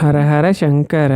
ஹரஹர சங்கர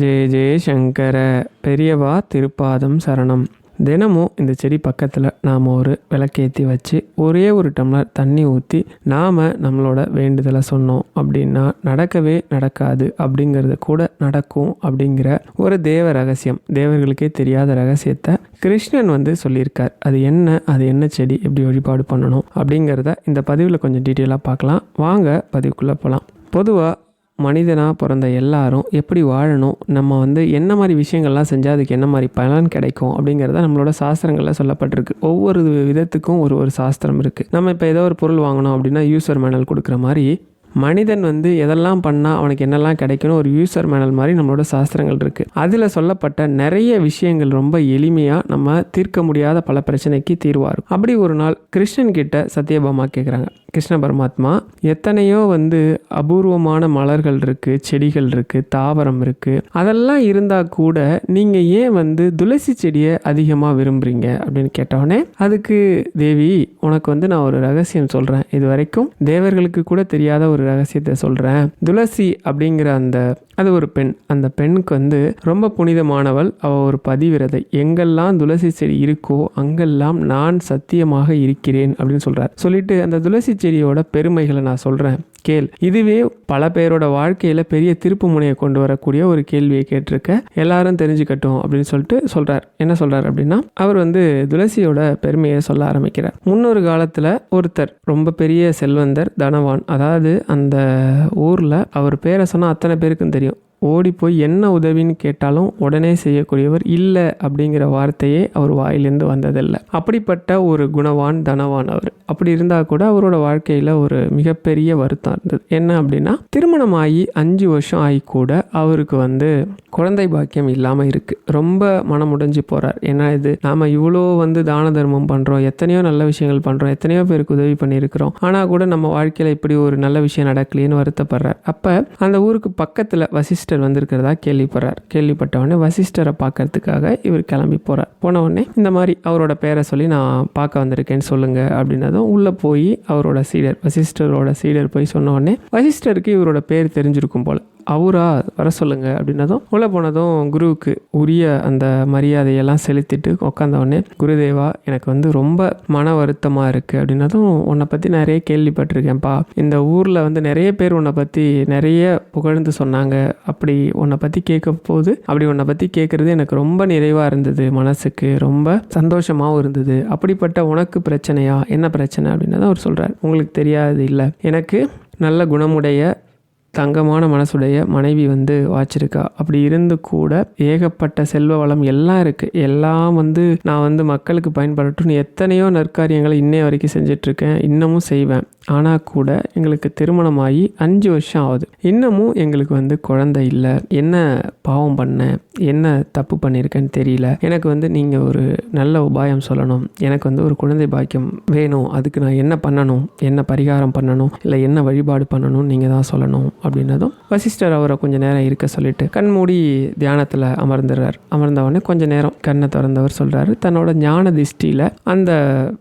ஜெய ஜெய சங்கர பெரியவா திருப்பாதம் சரணம். தினமும் இந்த செடி பக்கத்தில் நாம் ஒரு விளக்கேற்றி வச்சு ஒரே ஒரு டம்ளர் தண்ணி ஊற்றி நாம் நம்மளோட வேண்டுதலை சொன்னோம் அப்படின்னா நடக்கவே நடக்காது அப்படிங்கிறது கூட நடக்கும் அப்படிங்கிற ஒரு தேவ ரகசியம். தேவர்களுக்கே தெரியாத ரகசியத்தை கிருஷ்ணன் வந்து சொல்லியிருக்கார். அது என்ன அது என்ன செடி எப்படி வழிபாடு பண்ணணும் அப்படிங்கிறத இந்த பதிவில் கொஞ்சம் டீட்டெயிலாக பார்க்கலாம். வாங்க பதிவுக்குள்ளே போகலாம் பொதுவாக மனிதனாக பிறந்த எல்லாரும் எப்படி வாழணும் நம்ம வந்து என்ன மாதிரி விஷயங்கள்லாம் செஞ்சால் அதுக்கு என்ன மாதிரி பலன் கிடைக்கும் அப்படிங்கிறத நம்மளோட சாஸ்திரங்களில் சொல்லப்பட்டிருக்கு. ஒவ்வொரு விதத்துக்கும் ஒரு ஒரு சாஸ்திரம் இருக்குது நம்ம இப்போ ஏதோ ஒரு பொருள் வாங்கணும் அப்படின்னா யூசர் மேனல் கொடுக்குற மாதிரி மனிதன் வந்து எதெல்லாம் பண்ணால் அவனுக்கு என்னெல்லாம் கிடைக்கணும் ஒரு யூசர் மேனல் மாதிரி நம்மளோட சாஸ்திரங்கள் இருக்குது அதில் சொல்லப்பட்ட நிறைய விஷயங்கள் ரொம்ப எளிமையாக நம்ம தீர்க்க முடியாத பல பிரச்சனைக்கு தீர்வாக இருக்கும் அப்படி ஒரு நாள் கிருஷ்ணன் கிட்ட சத்யபாமா கேட்குறாங்க கிருஷ்ண பரமாத்மா எத்தனையோ வந்து அபூர்வமான மலர்கள் இருக்குது செடிகள் இருக்குது தாவரம் இருக்குது அதெல்லாம் இருந்தால் கூட நீங்கள் ஏன் வந்து துளசி செடியை அதிகமாக விரும்புகிறீங்க அப்படின்னு கேட்டவுடனே அதுக்கு தேவி உனக்கு வந்து நான் ஒரு ரகசியம் சொல்கிறேன் இது வரைக்கும் தேவர்களுக்கு கூட தெரியாத ஒரு ரகசியத்தை சொல்கிறேன் துளசி அப்படிங்கிற அந்த அது ஒரு பெண். அந்த பெண்ணுக்கு வந்து ரொம்ப புனிதமானவள். அவள் ஒரு பதிவிரதை. எங்கெல்லாம் துளசி செடி இருக்கோ அங்கெல்லாம் நான் சத்தியமாக இருக்கிறேன் அப்படின்னு சொல்கிறார் சொல்லிட்டு அந்த துளசி செடியோட பெருமைகளை நான் சொல்கிறேன் கேள். இதுவே பல பேரோட வாழ்க்கையில் பெரிய திருப்பு முனையை கொண்டு வரக்கூடிய ஒரு கேள்வியை கேட்டிருக்க எல்லாரும் தெரிஞ்சுக்கட்டும் அப்படின்னு சொல்லிட்டு சொல்கிறார் என்ன சொல்கிறார் அப்படின்னா அவர் வந்து துளசியோட பெருமையை சொல்ல ஆரம்பிக்கிறார். முன்னொரு காலத்தில் ஒருத்தர் ரொம்ப பெரிய செல்வந்தர் தனவான் அதாவது அந்த ஊரில் அவர் பேரை சொன்னால் அத்தனை பேருக்கும் தெரியும். ஓடி போய் என்ன உதவின்னு கேட்டாலும் உடனே செய்யக்கூடியவர் இல்லை அப்படிங்கிற வார்த்தையே அவர் வாயிலிருந்து வந்ததில்லை. அப்படிப்பட்ட ஒரு குணவான் தனவான் அவர். அப்படி இருந்தால் கூட அவரோட வாழ்க்கையில் ஒரு மிகப்பெரிய வருத்தம் இருந்தது. என்ன அப்படின்னா திருமணமாகி அஞ்சு வருஷம் ஆகி கூட அவருக்கு வந்து குழந்தை பாக்கியம் இல்லாமல் இருக்குது ரொம்ப மனமுடைஞ்சு போகிறார் ஏன்னா இது நாம் இவ்வளோ வந்து தான தர்மம் பண்ணுறோம் எத்தனையோ நல்ல விஷயங்கள் பண்ணுறோம் எத்தனையோ பேருக்கு உதவி பண்ணியிருக்கிறோம். ஆனால் கூட நம்ம வாழ்க்கையில் இப்படி ஒரு நல்ல விஷயம் நடக்கலையேன்னு வருத்தப்படுறார். அப்போ அந்த ஊருக்கு பக்கத்தில் வசிஷ்டர் வந்திருக்கிறதா கேள்விப்படுறார். கேள்விப்பட்ட உடனே வசிஷ்டரை பார்க்கறதுக்காக இவர் கிளம்பி போகிறார் போன உடனே இந்த மாதிரி அவரோட பேரை சொல்லி நான் பார்க்க வந்திருக்கேன்னு சொல்லுங்க அப்படின்னதும் உள்ளே போய் அவரோட சீடர் வசிஷ்டரோட சீடர் போய் சொன்ன உடனே வசிஷ்டருக்கு இவரோட பேர் தெரிஞ்சிருக்கும் போல. அவரா வர சொல்லுங்க அப்படின்னதும் உள்ளே போனதும் குருவுக்கு உரிய அந்த மரியாதையெல்லாம் செலுத்திட்டு உட்காந்த குருதேவா எனக்கு வந்து ரொம்ப மன வருத்தமாக இருக்குது அப்படின்னதும் உன்னை பற்றி நிறைய கேள்விப்பட்டிருக்கேன்ப்பா. இந்த ஊரில் வந்து நிறைய பேர் உன்னை பற்றி நிறைய புகழ்ந்து சொன்னாங்க. அப்படி உன்னை பற்றி கேட்க போது அப்படி உன்னை பற்றி கேட்குறது எனக்கு ரொம்ப நிறைவாக இருந்தது மனசுக்கு. ரொம்ப சந்தோஷமாகவும் இருந்தது. அப்படிப்பட்ட உனக்கு பிரச்சனையா? என்ன பிரச்சனை? அப்படின்னதான் அவர் சொல்கிறார் உங்களுக்கு தெரியாது இல்லை. எனக்கு நல்ல குணமுடைய தங்கமான மனசுடைய மனைவி வந்து வாச்சிருக்கா. அப்படி இருந்து கூட ஏகப்பட்ட செல்வ வளம் எல்லாம் இருக்குது எல்லாம் வந்து நான் வந்து மக்களுக்கு பயன்படட்டும்னு எத்தனையோ நற்காரியங்களை இன்னைய வரைக்கும் செஞ்சிட்ருக்கேன். இன்னமும் செய்வேன். ஆனால் கூட எங்களுக்கு திருமணமாகி அஞ்சு வருஷம் ஆகுது. இன்னமும் எங்களுக்கு வந்து குழந்தை இல்லை. என்ன பாவம் பண்ணேன் என்ன தப்பு பண்ணியிருக்கேன்னு தெரியல. எனக்கு வந்து நீங்கள் ஒரு நல்ல உபாயம் சொல்லணும். எனக்கு வந்து ஒரு குழந்தை பாக்கியம் வேணும். அதுக்கு நான் என்ன பண்ணணும்? என்ன பரிகாரம் பண்ணணும்? இல்லை என்ன வழிபாடு பண்ணணும் நீங்கள் தான் சொல்லணும் அப்படின்னதும் வசிஷ்டர் அவரை கொஞ்சம் நேரம் இருக்க சொல்லிட்டு கண்மூடி தியானத்தில் அமர்ந்துடுறார் அமர்ந்தவொடனே கொஞ்ச நேரம் கண்ணை திறந்தவர் சொல்கிறாரு தன்னோட ஞான திஷ்டியில் அந்த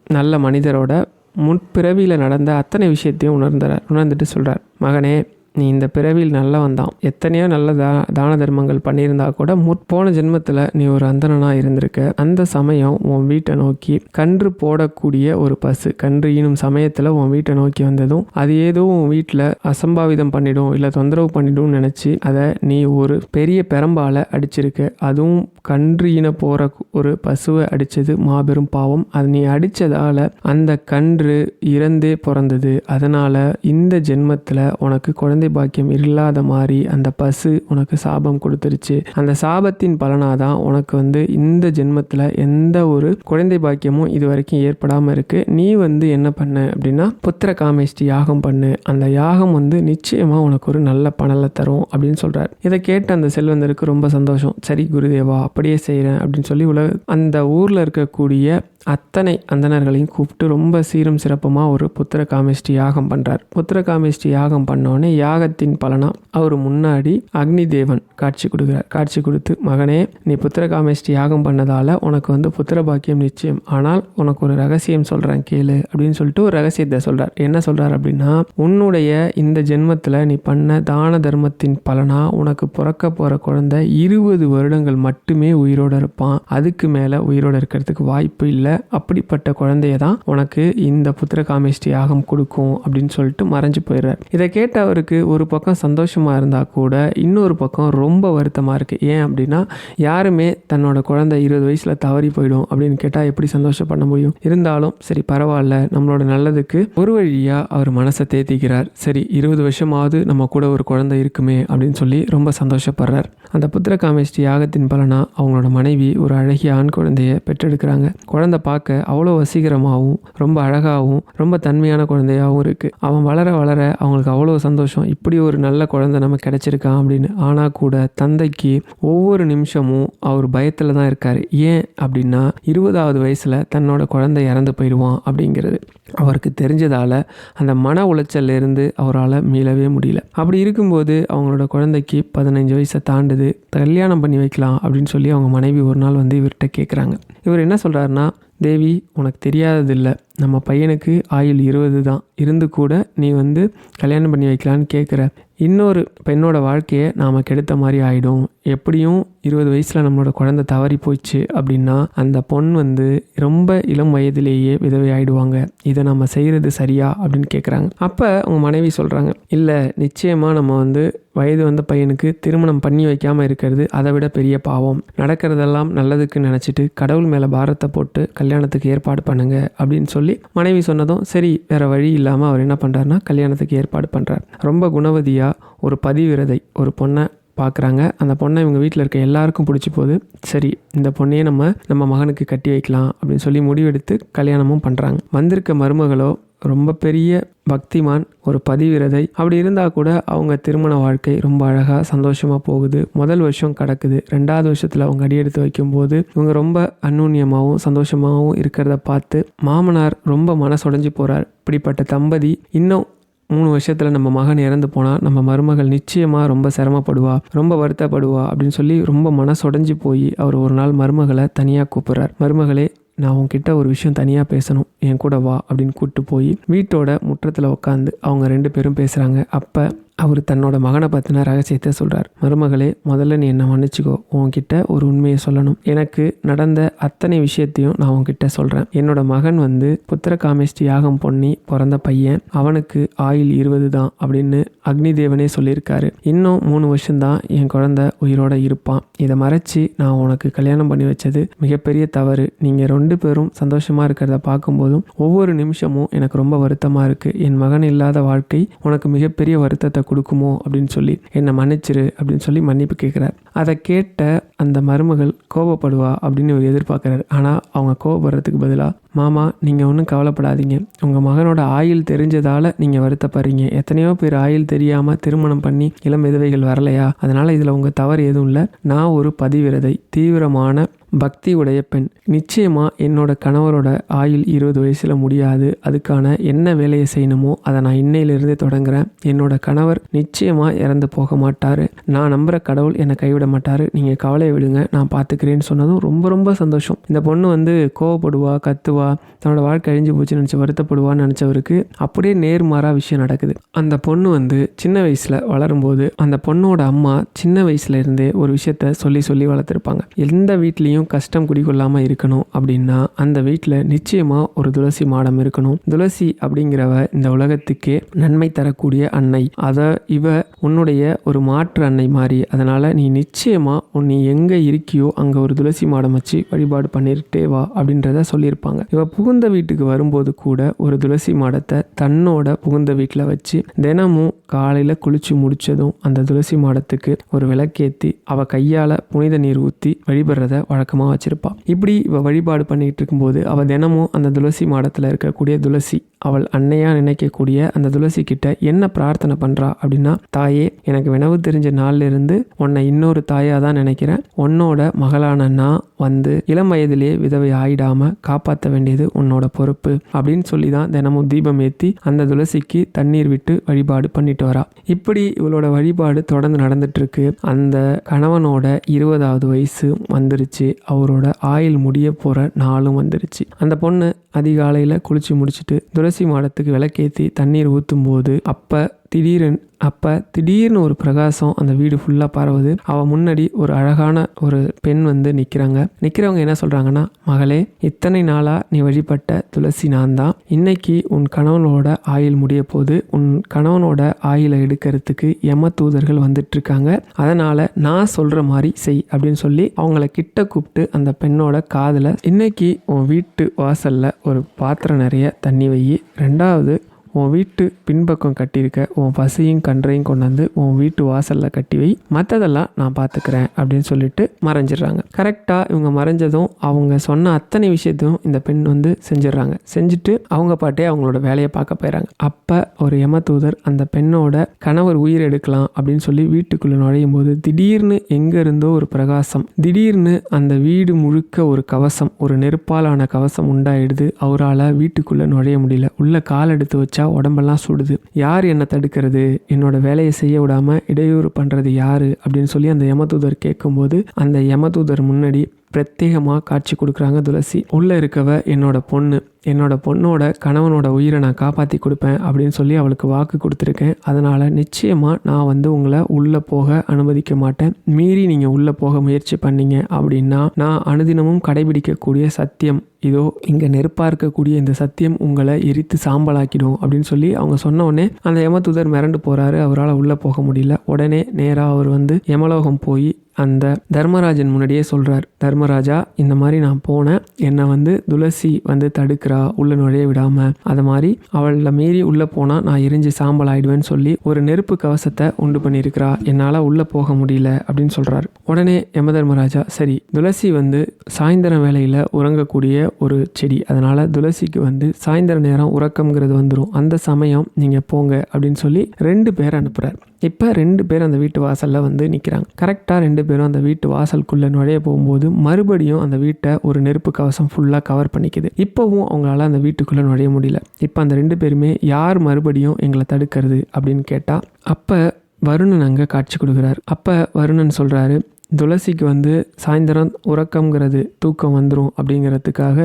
நல்ல மனிதரோட முற்பிறவியில் நடந்த அத்தனை விஷயத்தையும் உணர்ந்தார் உணர்ந்துட்டு சொல்கிறார் மகனே நீ இந்த பிறவியில் நல்லவன் தான் எத்தனையோ நல்ல தா தான தர்மங்கள் பண்ணியிருந்தா கூட முற்போன ஜென்மத்தில் நீ ஒரு அந்தணனாக இருந்திருக்க. அந்த சமயம் உன் வீட்டை நோக்கி கன்று போடக்கூடிய ஒரு பசு கன்று ஈனும் சமயத்தில் உன் வீட்டை நோக்கி வந்ததும் அது ஏதோ உன் வீட்டில் அசம்பாவிதம் பண்ணிடும் இல்லை தொந்தரவு பண்ணிடும்னு நினச்சி அதை நீ ஒரு பெரிய பெரம்பால் அடிச்சிருக்க. அதுவும் கன்று ஈன போகிற ஒரு பசுவை அடித்தது மாபெரும் பாவம். அது நீ அடித்ததால் அந்த கன்று இறந்தே பிறந்தது. அதனால் இந்த ஜென்மத்தில் உனக்கு குழந்தை குழந்தை பாக்கியம் இல்லாத மாதிரி அந்த பசு உனக்கு சாபம் கொடுத்துருச்சு. அந்த சாபத்தின் பலனாக தான் உனக்கு வந்து இந்த ஜென்மத்தில் எந்த ஒரு குழந்தை பாக்கியமும் இது வரைக்கும் ஏற்படாமல் இருக்குது நீ வந்து என்ன பண்ண அப்படின்னா புத்திர காமேஷ்டி யாகம் பண்ணு. அந்த யாகம் வந்து நிச்சயமாக உனக்கு ஒரு நல்ல பணலை தரும் அப்படின்னு சொல்கிறார் இதை கேட்டு அந்த செல்வந்தருக்கு ரொம்ப சந்தோஷம். சரி குருதேவா அப்படியே செய்கிறேன் அப்படின்னு சொல்லி உலக அந்த ஊரில் இருக்கக்கூடிய அத்தனை அந்தணர்களையும் கூப்பிட்டு ரொம்ப சீரும் சிறப்புமாக ஒரு புத்திர காமிஷ்டி யாகம் பண்ணுறார் புத்திர காமிஷ்டி யாகம் பண்ணோடனே யாகத்தின் பலனாக அவர் முன்னாடி அக்னி தேவன் காட்சி கொடுக்குறார். காட்சி கொடுத்து மகனே நீ புத்திர காமிஷ்டி யாகம் பண்ணதால் உனக்கு வந்து புத்திர பாக்கியம் நிச்சயம். ஆனால் உனக்கு ஒரு ரகசியம் சொல்கிறேன் கேளு அப்படின்னு சொல்லிட்டு ஒரு ரகசியத்தை சொல்கிறார் என்ன சொல்கிறார் அப்படின்னா உன்னுடைய இந்த ஜென்மத்தில் நீ பண்ண தான தர்மத்தின் பலனா உனக்கு பிறக்க போகிற குழந்தை இருபது வருடங்கள் மட்டுமே உயிரோடு இருப்பான். அதுக்கு மேலே உயிரோடு இருக்கிறதுக்கு வாய்ப்பு இல்லை. அப்படிப்பட்ட குழந்தைய தான் உனக்கு இந்த புத்திரகாமேஷ்டி யாகம் கொடுக்கும் அப்படின்னு சொல்லிட்டு மறைஞ்சு போயிடுறார். இதை கேட்ட அவருக்கு ஒரு பக்கம் சந்தோஷமாக இருந்தால் கூட இன்னொரு பக்கம் ரொம்ப வருத்தமாக இருக்குது ஏன் அப்படின்னா யாருமே தன்னோட குழந்தை இருபது வயசில் தவறி போயிடும் அப்படின்னு கேட்டால் எப்படி சந்தோஷப்பட முடியும்? இருந்தாலும் சரி பரவாயில்ல நம்மளோட நல்லதுக்கு ஒரு வழியாக அவர் மனசை தேத்திக்கிறார். சரி இருபது வருஷமாவது நம்ம கூட ஒரு குழந்தை இருக்குமே அப்படின்னு சொல்லி ரொம்ப சந்தோஷப்படுறார். அந்த புத்திரகாமேஷ்டி யாகத்தின் பலனாக அவங்களோட மனைவி ஒரு அழகிய ஆண் குழந்தைய பெற்றெடுக்கிறாங்க. குழந்தை பார்க்க அவ்வளோ வசீகரமாகவும் ரொம்ப அழகாகவும் ரொம்ப தன்மையான குழந்தையாகவும் இருக்குது அவன் வளர வளர அவங்களுக்கு அவ்வளோ சந்தோஷம். இப்படி ஒரு நல்ல குழந்தை நம்ம கிடைச்சிருக்கான் அப்படின்னு ஆனால் கூட தந்தைக்கு ஒவ்வொரு நிமிஷமும் அவர் பயத்தில் தான் இருக்கார். ஏன் அப்படின்னா இருபதாவது வயசில் தன்னோட குழந்தை இறந்து போயிடுவான் அப்படிங்கிறது. அவருக்கு தெரிஞ்சதால் அந்த மன உளைச்சல்லேருந்து அவரால் மீளவே முடியல. அப்படி இருக்கும்போது அவங்களோட குழந்தைக்கு பதினஞ்சு வயசை தாண்டுது. கல்யாணம் பண்ணி வைக்கலாம் அப்படின்னு சொல்லி அவங்க மனைவி ஒரு நாள் வந்து இவர்கிட்ட கேட்குறாங்க இவர் என்ன சொல்கிறாருன்னா தேவி உனக்கு தெரியாததில்லை. நம்ம பையனுக்கு ஆயுள் இருபது தான். இருந்து கூட நீ வந்து கல்யாணம் பண்ணி வைக்கலான்னு கேட்குற இன்னொரு பெண்ணோட வாழ்க்கையை நாம் கெடுத்த மாதிரி ஆகிடும் எப்படியும் இருபது வயசில் நம்மளோட குழந்தை தவறி போயிடுச்சு அப்படின்னா அந்த பொண் வந்து ரொம்ப இளம் வயதிலேயே விதவை ஆகிடுவாங்க இதை நம்ம செய்கிறது சரியா அப்படின்னு கேட்குறாங்க அப்போ அவங்க மனைவி சொல்கிறாங்க இல்லை நிச்சயமாக நம்ம வந்து வயது வந்த பையனுக்கு திருமணம் பண்ணி வைக்காமல் இருக்கிறது அதை விட பெரிய பாவம். நடக்கிறதெல்லாம் நல்லதுக்கு நினச்சிட்டு கடவுள் மேலே பாரத்தை போட்டு கல்யாணத்துக்கு ஏற்பாடு பண்ணுங்க அப்படின்னு சொல்லி மனைவி சொன்னதும் சரி வேறு வழி இல்லாமல் அவர் என்ன பண்ணுறாருனா கல்யாணத்துக்கு ஏற்பாடு பண்ணுறார் ரொம்ப குணவதியாக ஒரு பதிவிரதை ஒரு பொண்ணை பார்க்குறாங்க அந்த பொண்ணை இவங்க வீட்டில் இருக்க எல்லாருக்கும் பிடிச்சி போகுது. சரி இந்த பொண்ணையே நம்ம நம்ம மகனுக்கு கட்டி வைக்கலாம் அப்படின்னு சொல்லி முடிவெடுத்து கல்யாணமும் பண்ணுறாங்க வந்திருக்க மருமகளோ ரொம்ப பெரிய பக்திமான் ஒரு பதிவிரதை. அப்படி இருந்தால் கூட அவங்க திருமண வாழ்க்கை ரொம்ப அழகாக சந்தோஷமாக போகுது. முதல் வருஷம் கிடக்குது. ரெண்டாவது வருஷத்தில் அவங்க அடியெடுத்து வைக்கும்போது இவங்க ரொம்ப அந்நூன்யமாகவும் சந்தோஷமாகவும் இருக்கிறத பார்த்து மாமனார் ரொம்ப மனசுடைஞ்சு போகிறார் இப்படிப்பட்ட தம்பதி இன்னும் மூணு வருஷத்தில் நம்ம மகன் இறந்து போனால் நம்ம மருமகள் நிச்சயமாக ரொம்ப சிரமப்படுவா ரொம்ப வருத்தப்படுவா அப்படின்னு சொல்லி ரொம்ப மனசுடைஞ்சு போய் அவர் ஒரு நாள் மருமகளை தனியாக கூப்பிட்றார். மருமகளே நான் உங்ககிட்ட ஒரு விஷயம் தனியாக பேசணும். என் கூட வா அப்படின்னு கூப்பிட்டு போய் வீட்டோட முற்றத்தில் உட்காந்து அவங்க ரெண்டு பேரும் பேசுகிறாங்க அப்போ அவர் தன்னோட மகனை பற்றின ரகசியத்தை சொல்கிறார் மருமகளே முதல்ல நீ என்னை மன்னிச்சுக்கோ. உன்கிட்ட ஒரு உண்மையை சொல்லணும். எனக்கு நடந்த அத்தனை விஷயத்தையும் நான் உன்கிட்ட சொல்கிறேன் என்னோட மகன் வந்து புத்திர காமேஷ்டி யாகம் பொண்ணி பிறந்த பையன். அவனுக்கு ஆயுள் இருபது தான் அப்படின்னு அக்னி தேவனே சொல்லியிருக்காரு. இன்னும் மூணு வருஷம்தான் என் குழந்தை உயிரோட இருப்பான். இதை மறைச்சி நான் உனக்கு கல்யாணம் பண்ணி வச்சது மிகப்பெரிய தவறு. நீங்கள் ரெண்டு பேரும் சந்தோஷமாக இருக்கிறத பார்க்கும்போதும் ஒவ்வொரு நிமிஷமும் எனக்கு ரொம்ப வருத்தமாக இருக்குது என் மகன் இல்லாத வாழ்க்கை உனக்கு மிகப்பெரிய வருத்தத்தை கொடுக்குமோ அப்படின்னு சொல்லி என்னை மன்னிச்சிரு அப்படின்னு சொல்லி மன்னிப்பு கேட்குறாரு. அதை கேட்ட அந்த மருமகள் கோபப்படுவா அப்படின்னு இவர் எதிர்பார்க்குறாரு. ஆனால் அவங்க கோபப்படுறதுக்கு பதிலாக மாமா நீங்கள் ஒன்றும் கவலைப்படாதீங்க. உங்கள் மகனோட ஆயுள் தெரிஞ்சதால் நீங்கள் வருத்தப்படுறீங்க. எத்தனையோ பேர் ஆயுள் தெரியாமல் திருமணம் பண்ணி இளம் விதவைகள் வரலையா? அதனால் இதில் உங்கள் தவறு எதுவும் இல்லை. நான் ஒரு பதிவிரதை தீவிரமான பக்தி உடைய பெண். நிச்சயமாக என்னோட கணவரோட ஆயுள் இருபது வயசில் முடியாது. அதுக்கான என்ன வேலையை செய்யணுமோ அதை நான் இன்னையிலிருந்தே தொடங்குறேன். என்னோட கணவர் நிச்சயமாக இறந்து போக மாட்டார். நான் நம்புகிற கடவுள் என்னை கைவிட மாட்டார். நீங்கள் கவலையை விடுங்க நான் பார்த்துக்கிறேன்னு சொன்னதும் ரொம்ப ரொம்ப சந்தோஷம். இந்த பொண்ணு வந்து கோவப்படுவா கத்துவா தன்னோட வாழ்க்கை அழிஞ்சு போச்சுன்னு நினச்சி வருத்தப்படுவான்னு நினச்சவருக்கு அப்படியே நேர்மாறாக விஷயம் நடக்குது. அந்த பொண்ணு வந்து சின்ன வயசில் வளரும்போது அந்த பொண்ணோட அம்மா சின்ன வயசுல இருந்தே ஒரு விஷயத்த சொல்லி சொல்லி வளர்த்துருப்பாங்க. எந்த வீட்லேயும் கஷ்டம் குடிக்கொள்ளாமல் இருக்கணும் அப்படின்னா அந்த வீட்டில் நிச்சயமாக ஒரு துளசி மாடம் இருக்கணும். துளசி அப்படிங்கிறவ இந்த உலகத்துக்கே நன்மை தரக்கூடிய அன்னை. அதை இவ உன்னுடைய ஒரு மாற்று அன்னை மாதிரி அதனால் நீ நிச்சயமாக நீ எங்கே இருக்கியோ அங்கே ஒரு துளசி மாடம் வச்சு வழிபாடு பண்ணிட்டே வா அப்படின்றத சொல்லியிருப்பாங்க. இவ புகுந்த வீட்டுக்கு வரும்போது கூட ஒரு துளசி மாடத்தை தன்னோட புகுந்த வீட்டில் வச்சு தினமும் காலையில் குளிச்சு முடிச்சதும் அந்த துளசி மாடத்துக்கு ஒரு விளக்கேற்றி அவள் கையால் புனித நீர் ஊற்றி வழிபடுறத வழக்கம் வழக்கமாக வச்சுருப்பாள் இப்படி இவள் வழிபாடு பண்ணிக்கிட்டு இருக்கும்போது அவள் தினமும் அந்த துளசி மாடத்தில் இருக்கக்கூடிய துளசி அவள் அன்னையாக நினைக்கக்கூடிய அந்த துளசி கிட்ட என்ன பிரார்த்தனை பண்ணுறா அப்படின்னா தாயே எனக்கு வினவு தெரிஞ்ச நாள்ல இருந்து உன்னை இன்னொரு தாயாக தான் நினைக்கிறேன். உன்னோட மகளான நான் வந்து இளம் வயதிலேயே விதவை ஆயிடாமல் காப்பாற்ற வேண்டியது உன்னோட பொறுப்பு அப்படின்னு சொல்லி தான் தினமும் தீபம் ஏற்றி அந்த துளசிக்கு தண்ணீர் விட்டு வழிபாடு பண்ணிட்டு வரா. இப்படி இவளோட வழிபாடு தொடர்ந்து நடந்துட்டுருக்கு. அந்த கணவனோட இருபதாவது வயசு வந்துருச்சு. அவரோட ஆயுள் முடிய போகிற நாளும் வந்துருச்சு. அந்த பொண்ணு அதிகாலையில் குளிச்சு முடிச்சுட்டு துளசி மாடத்துக்கு விளக்கேற்றி தண்ணீர் ஊற்றும் போது அப்போ திடீரென் அப்போ திடீர்னு ஒரு பிரகாசம் அந்த வீடு ஃபுல்லாக பரவுது. அவள் முன்னாடி ஒரு அழகான ஒரு பெண் வந்து நிற்கிறாங்க நிற்கிறவங்க என்ன சொல்கிறாங்கன்னா மகளே இத்தனை நாளாக நீ வழிபட்ட துளசி நான் தான் இன்னைக்கு உன் கணவனோட ஆயுள் முடிய போது உன் கணவனோட ஆயுளை எடுக்கிறதுக்கு எம தூதர்கள் வந்துட்டு இருக்காங்க அதனால் நான் சொல்கிற மாதிரி செய் அப்படின்னு சொல்லி அவங்கள கிட்ட கூப்பிட்டு அந்த பெண்ணோட காதில் இன்னைக்கு உன் வீட்டு வாசலில் ஒரு பாத்திரம் நிறைய தண்ணி வை ரெண்டாவது உன் வீட்டு பின்பக்கம் கட்டியிருக்க உன் பசியும் கன்றையும் கொண்டாந்து உன் வீட்டு வாசலில் கட்டி வை. மற்றதெல்லாம் நான் பார்த்துக்கிறேன் அப்படின்னு சொல்லிட்டு மறைஞ்சிடுறாங்க. கரெக்டாக இவங்க மறைஞ்சதும் அவங்க சொன்ன அத்தனை விஷயத்தையும் இந்த பெண் வந்து செஞ்சிடுறாங்க. செஞ்சுட்டு அவங்க பாட்டே அவங்களோட வேலையை பார்க்க போயிடறாங்க அப்போ ஒரு யமதூதர் அந்த பெண்ணோட கணவர் உயிர் எடுக்கலாம் அப்படின்னு சொல்லி வீட்டுக்குள்ளே நுழையும் போது திடீர்னு எங்கே இருந்தோ ஒரு பிரகாசம். திடீர்னு அந்த வீடு முழுக்க ஒரு கவசம் ஒரு நெருப்பாலான கவசம் உண்டாயிடுது. அவரால் வீட்டுக்குள்ளே நுழைய முடியல. உள்ள கால் எடுத்து வச்சா உடம்பெல்லாம் சுடுது. யார் என்னை தடுக்கிறது? என்னோட வேலையை செய்ய விடாம இடையூறு பண்ணுறது யாரு? அப்படின்னு சொல்லி அந்த யமதூதர் கேட்கும்போது அந்த யமதூதர் முன்னாடி பிரத்யேகமாக காட்சி கொடுக்குறாங்க துளசி. உள்ளே இருக்கவ என்னோட பொண்ணு. என்னோட பொண்ணோட கணவனோட உயிரை நான் காப்பாற்றி கொடுப்பேன் அப்படின்னு சொல்லி அவளுக்கு வாக்கு கொடுத்துருக்கேன். அதனால் நிச்சயமாக நான் வந்து உங்களை உள்ளே போக அனுமதிக்க மாட்டேன். மீறி நீங்கள் உள்ளே போக முயற்சி பண்ணீங்க அப்படின்னா நான் அனுதினமும் கடைபிடிக்கக்கூடிய சத்தியம். இதோ இங்கே நெருப்பாக இருக்கக்கூடிய இந்த சத்தியம் உங்களை எரித்து சாம்பலாக்கிடும் அப்படின்னு சொல்லி அவங்க சொன்ன உடனே அந்த யமதூதர் மிரண்டு போகிறாரு அவரால் உள்ளே போக முடியல. உடனே நேராக அவர் வந்து யமலோகம் போய் அந்த தர்மராஜன் முன்னாடியே சொல்கிறார் தர்மராஜா இந்த மாதிரி நான் போனேன். என்னை வந்து துளசி வந்து தடுக்கிற உள்ள நுழைய விடாமல் அதை மாதிரி அவளை மீறி உள்ளே போனால் நான் எரிஞ்சு சாம்பல் ஆயிடுவேன்னு சொல்லி ஒரு நெருப்பு கவசத்தை உண்டு பண்ணியிருக்கிறா. என்னால் உள்ளே போக முடியல அப்படின்னு சொல்கிறார் உடனே யம தர்மராஜா சரி துளசி வந்து சாயந்தரம் வேளையில் உறங்கக்கூடிய ஒரு செடி. அதனால் துளசிக்கு வந்து சாயந்தர நேரம் உறக்கம்ங்கிறது வந்துடும் அந்த சமயம் நீங்கள் போங்க அப்படின்னு சொல்லி ரெண்டு பேர் அனுப்புகிறார் இப்போ ரெண்டு பேர் அந்த வீட்டு வாசலில் வந்து நிற்கிறாங்க கரெக்டாக ரெண்டு பேரும் அந்த வீட்டு வாசலுக்குள்ளே நுழைய போகும்போது மறுபடியும் அந்த வீட்டை ஒரு நெருப்பு கவசம் ஃபுல்லாக கவர் பண்ணிக்குது. இப்போவும் அவங்களால அந்த வீட்டுக்குள்ளே நுழைய முடியல. இப்போ அந்த ரெண்டு பேருமே யார் மறுபடியும் எங்களை தடுக்கிறது அப்படின்னு கேட்டால் அப்போ வருணன் அங்கே காட்சி கொடுக்குறார். அப்போ வருணன் சொல்கிறாரு துளசிக்கு வந்து சாயந்தரம் உறக்கங்கிறது தூக்கம் வந்துடும் அப்படிங்கிறதுக்காக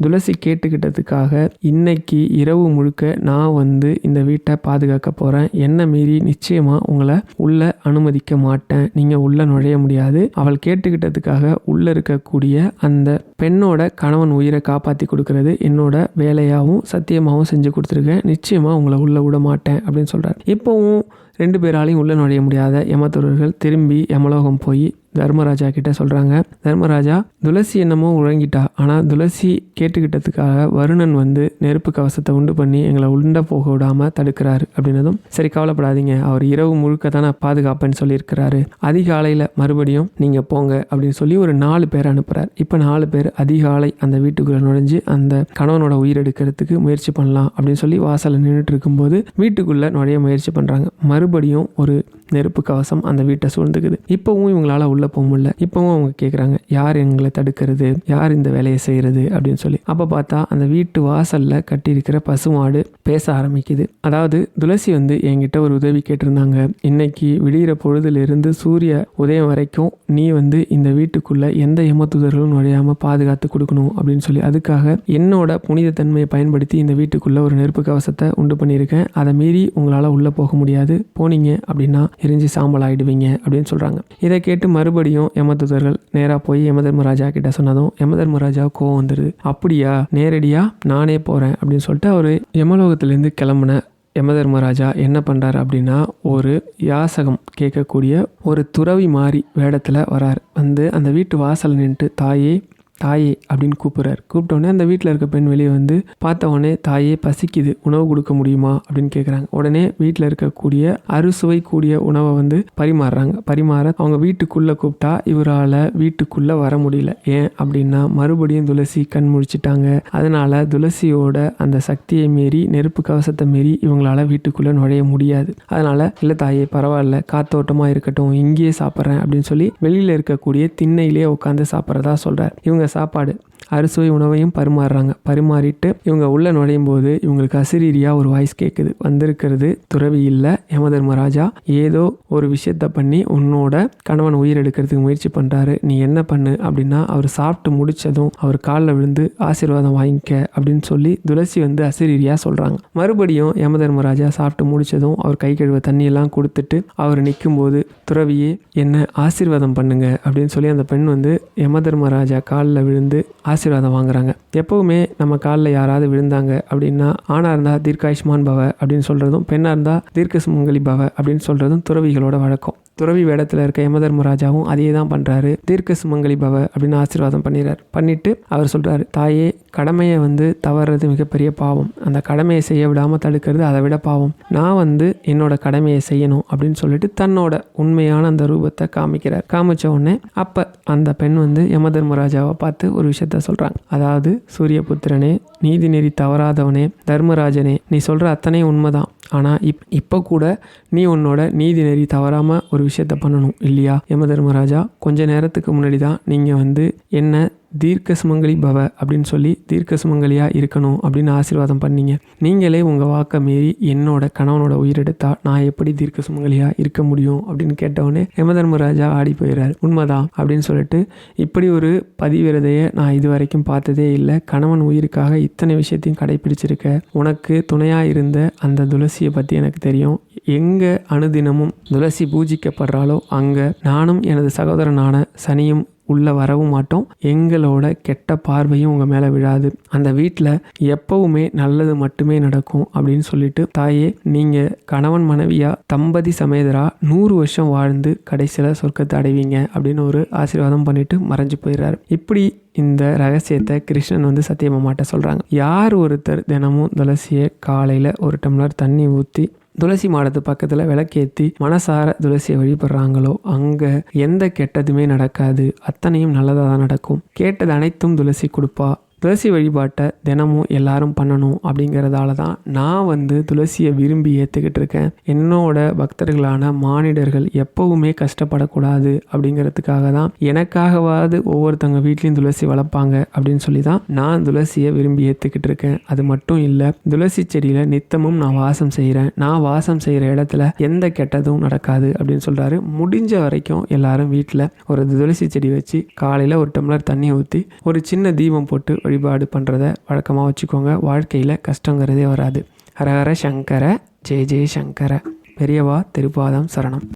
துளசி கேட்டுக்கிட்டதுக்காக இன்னைக்கு இரவு முழுக்க நான் வந்து இந்த வீட்டை பாதுகாக்க போகிறேன் என்ன மீறி நிச்சயமாக உங்களை உள்ளே அனுமதிக்க மாட்டேன். நீங்கள் உள்ளே நுழைய முடியாது. அவள் கேட்டுக்கிட்டதுக்காக உள்ளே இருக்கக்கூடிய அந்த பெண்ணோட கணவன் உயிரை காப்பாற்றி கொடுக்கறது என்னோட வேலையாகவும் சத்தியமாகவும் செஞ்சு கொடுத்துருக்கேன். நிச்சயமாக உங்களை உள்ளே விட மாட்டேன் அப்படின்னு சொல்கிறார் இப்போவும் ரெண்டு பேராலையும் உள்ளே நுழைய முடியாத யமத்தூரர்கள் திரும்பி யமலோகம் போய் தர்மராஜா கிட்ட சொல்கிறாங்க தர்மராஜா துளசி என்னமோ உழங்கிட்டா ஆனால் துளசி கேட்டுக்கிட்டதுக்காக வருணன் வந்து நெருப்பு கவசத்தை உண்டு பண்ணி எங்களை உண்ட போக விடாமல் தடுக்கிறாரு அப்படின்னதும் சரி கவலைப்படாதீங்க. அவர் இரவு முழுக்க தானே பாதுகாப்பேன்னு சொல்லியிருக்கிறாரு. அதிகாலையில் மறுபடியும் நீங்கள் போங்க அப்படின்னு சொல்லி ஒரு நாலு பேர் அனுப்புகிறார் இப்போ நாலு பேர் அதிகாலை அந்த வீட்டுக்குள்ளே நுழைஞ்சு அந்த கணவனோட உயிர் எடுக்கிறதுக்கு முயற்சி பண்ணலாம் அப்படின்னு சொல்லி வாசலில் நின்றுட்டு இருக்கும்போது வீட்டுக்குள்ளே நுழைய முயற்சி பண்ணுறாங்க மறுபடியும் ஒரு நெருப்பு கவசம் அந்த வீட்டை சூழ்ந்துக்குது. இப்போவும் இவங்களால உள்ளே போக முடியல. இப்போவும் அவங்க கேட்குறாங்க யார் எங்களை தடுக்கிறது? யார் இந்த வேலையை செய்கிறது அப்படின்னு சொல்லி. அப்போ பார்த்தா அந்த வீட்டு வாசலில் கட்டியிருக்கிற பசுமாடு பேச ஆரம்பிக்குது. அதாவது துளசி வந்து என்கிட்ட ஒரு உதவி கேட்டிருந்தாங்க. இன்னைக்கு விடிகிற பொழுதுலேருந்து சூரிய உதயம் வரைக்கும் நீ வந்து இந்த வீட்டுக்குள்ளே எந்த யமத்துதர்களும் நுழையாமல் பாதுகாத்து கொடுக்கணும் அப்படின்னு சொல்லி. அதுக்காக என்னோட புனித தன்மையை பயன்படுத்தி இந்த வீட்டுக்குள்ளே ஒரு நெருப்பு கவசத்தை உண்டு பண்ணியிருக்கேன். அதை மீறி உங்களால் உள்ளே போக முடியாது. போனீங்க அப்படின்னா எரிஞ்சு சாம்பல் ஆகிடுவீங்க அப்படின்னு சொல்கிறாங்க இதை கேட்டு மறுபடியும் யமதூதர்கள் நேராக போய் யமதர்மராஜா கிட்ட சொன்னதும் யமதர்மராஜா கோவம் வந்துடுது அப்படியா? நேரடியாக நானே போகிறேன் அப்படின்னு சொல்லிட்டு அவர் யமலோகத்துலேருந்து கிளம்புன யமதர்மராஜா என்ன பண்ணுறாரு அப்படின்னா ஒரு யாசகம் கேட்கக்கூடிய ஒரு துறவி மாதிரி வேடத்தில் வரார். வந்து அந்த வீட்டு வாசல் நின்றுட்டு தாயே தாயே அப்படின்னு கூப்பிட்றாரு. கூப்பிட்டோடனே அந்த வீட்டில் இருக்க பெண் வெளியே வந்து பார்த்த உடனே தாயே பசிக்குது உணவு கொடுக்க முடியுமா அப்படின்னு கேட்குறாங்க உடனே வீட்டில் இருக்கக்கூடிய அறுசுவை கூடிய உணவை வந்து பரிமாறுறாங்க. பரிமாற அவங்க வீட்டுக்குள்ளே கூப்பிட்டா இவரால் வீட்டுக்குள்ளே வர முடியல. ஏன் அப்படின்னா மறுபடியும் துளசி கண் முழிச்சிட்டாங்க. அதனால துளசியோட அந்த சக்தியை மீறி நெருப்பு கவசத்தை மீறி இவங்களால வீட்டுக்குள்ளே நுழைய முடியாது. அதனால இல்லை தாயே பரவாயில்ல காத்தோட்டமாக இருக்கட்டும் இங்கேயே சாப்பிட்றேன் அப்படின்னு சொல்லி வெளியில் இருக்கக்கூடிய திண்ணையிலே உட்காந்து சாப்பிட்றதா சொல்கிறார் இவங்க சாப்பாடு. அறுசுவை உணவையும் பரிமாறுறாங்க. பரிமாறிட்டு இவங்க உள்ளே நுழையும் போது இவங்களுக்கு அசிரீரியா ஒரு வாய்ஸ் கேட்குது வந்திருக்கிறது துறவி இல்லை யமதர்மராஜா ஏதோ ஒரு விஷயத்த பண்ணி உன்னோட கணவன் உயிர் எடுக்கிறதுக்கு முயற்சி பண்ணுறாரு நீ என்ன பண்ணு அப்படின்னா அவர் சாப்பிட்டு முடிச்சதும் அவர் காலில் விழுந்து ஆசீர்வாதம் வாங்கிக்க அப்படின்னு சொல்லி துளசி வந்து அசிரீரியா சொல்கிறாங்க மறுபடியும் யமதர்மராஜா சாப்பிட்டு முடிச்சதும் அவர் கை கழுவ தண்ணியெல்லாம் கொடுத்துட்டு அவர் நிற்கும்போது துறவியே என்ன ஆசீர்வாதம் பண்ணுங்க அப்படின்னு சொல்லி அந்த பெண் வந்து யமதர்மராஜா காலில் விழுந்து ஆசீர்வாதம் வாங்குறாங்க. எப்போவுமே நம்ம காலில் யாராவது விழுந்தாங்க அப்படின்னா ஆணாக இருந்தால் தீர்க்காயுஷ்மான் பவ அப்படின்னு சொல்கிறதும் பெண்ணாக இருந்தால் தீர்க்க சுமங்கலி பவ அப்படின்னு சொல்கிறதும் துறவிகளோட வழக்கம். துறவி வேடத்தில் இருக்க யமதர்மராஜாவும் அதே தான் பண்ணுறாரு தீர்க்க சுமங்கலி பவ அப்படின்னு ஆசீர்வாதம் பண்ணிடுறாரு பண்ணிட்டு அவர் சொல்கிறாரு தாயே கடமையை வந்து தவறுறது மிகப்பெரிய பாவம். அந்த கடமையை செய்ய விடாமல் தடுக்கிறது அதை விட பாவம். நான் வந்து என்னோட கடமையை செய்யணும் அப்படின்னு சொல்லிட்டு தன்னோட உண்மையான அந்த ரூபத்தை காமிக்கிறார். காமிச்ச உடனே அப்போ அந்த பெண் வந்து யமதர்மராஜாவை பார்த்து ஒரு விஷயத்த சொல்கிறாங்க அதாவது சூரியபுத்திரனே நீதிநெறி தவறாதவனே தர்மராஜனே நீ சொல்கிற அத்தனை உண்மைதான். ஆனால் இப் இப்போ கூட நீ உன்னோட நீதி நெறி தவறாமல் ஒரு விஷயத்த பண்ணணும் இல்லையா? யம தர்மராஜா கொஞ்ச நேரத்துக்கு முன்னாடி தான் நீங்கள் வந்து என்ன தீர்க்க சுமங்கலி பவ அப்படின்னு சொல்லி தீர்க்க சுமங்கலியாக இருக்கணும் அப்படின்னு ஆசீர்வாதம் பண்ணீங்க. நீங்களே உங்கள் வாக்கை மீறி என்னோட கணவனோட உயிரெடுத்தா நான் எப்படி தீர்க்க சுமங்கலியாக இருக்க முடியும் அப்படின்னு கேட்டவொடனே யமதர்மராஜா ஆடி போயிடுறாரு உண்மைதான் அப்படின்னு சொல்லிட்டு இப்படி ஒரு பதிவிரதையை நான் இது வரைக்கும் பார்த்ததே இல்லை. கணவன் உயிருக்காக இத்தனை விஷயத்தையும் கடைபிடிச்சிருக்க. உனக்கு துணையாக இருந்த அந்த துளசியை பற்றி எனக்கு தெரியும். எங்கே அனுதினமும் துளசி பூஜிக்கப்படுறாலோ அங்கே நானும் எனது சகோதரனான சனியும் உள்ளே வரவும் மாட்டோம். எங்களோட கெட்ட பார்வையும் உங்கள் மேலே விழாது. அந்த வீட்டில் எப்பவுமே நல்லது மட்டுமே நடக்கும் அப்படின்னு சொல்லிட்டு தாயே நீங்கள் கணவன் மனைவியாக தம்பதி சமேதரா நூறு வருஷம் வாழ்ந்து கடைசியில் சொர்க்கத்தை அடைவீங்க அப்படின்னு ஒரு ஆசீர்வாதம் பண்ணிட்டு மறைஞ்சு போயிடுறாரு. இப்படி இந்த ரகசியத்தை கிருஷ்ணன் வந்து சத்தியமாமாட்ட சொல்கிறாங்க யார் ஒருத்தர் தினமும் துளசியை காலையில் ஒரு டம்ளர் தண்ணி ஊற்றி துளசி மாடத்து பக்கத்தில் விளக்கேற்றி மனசார துளசியை வழிபடுறாங்களோ அங்கே எந்த கெட்டதுமே நடக்காது. அத்தனையும் நல்லதாக தான் நடக்கும். கேட்டது அனைத்தும் துளசி கொடுப்பா. துளசி வழிபாட்டை தினமும் எல்லாரும் பண்ணணும் அப்படிங்கிறதால தான் நான் வந்து துளசியை விரும்பி ஏற்றுக்கிட்டு இருக்கேன். என்னோட பக்தர்களான மானிடர்கள் எப்போவுமே கஷ்டப்படக்கூடாது அப்படிங்கிறதுக்காக தான் எனக்காகவாவது ஒவ்வொருத்தவங்க வீட்லேயும் துளசி வளர்ப்பாங்க அப்படின்னு சொல்லி தான் நான் துளசியை விரும்பி ஏற்றுக்கிட்டு இருக்கேன். அது மட்டும் இல்லை துளசி செடியில் நித்தமும் நான் வாசம் செய்கிறேன் நான் வாசம் செய்கிற இடத்துல எந்த கெட்டதும் நடக்காது அப்படின்னு சொல்கிறாரு முடிஞ்ச வரைக்கும் எல்லாரும் வீட்டில் ஒரு துளசி செடி வச்சு காலையில் ஒரு டம்ளர் தண்ணி ஊற்றி ஒரு சின்ன தீபம் போட்டு வழிபாடு பண்ணுறத வழக்கமாக வச்சுக்கோங்க. வாழ்க்கையில் கஷ்டங்கிறதே வராது. ஹரஹர சங்கர ஜெய ஜெய சங்கர. பெரியவா திருப்பாதம் சரணம்.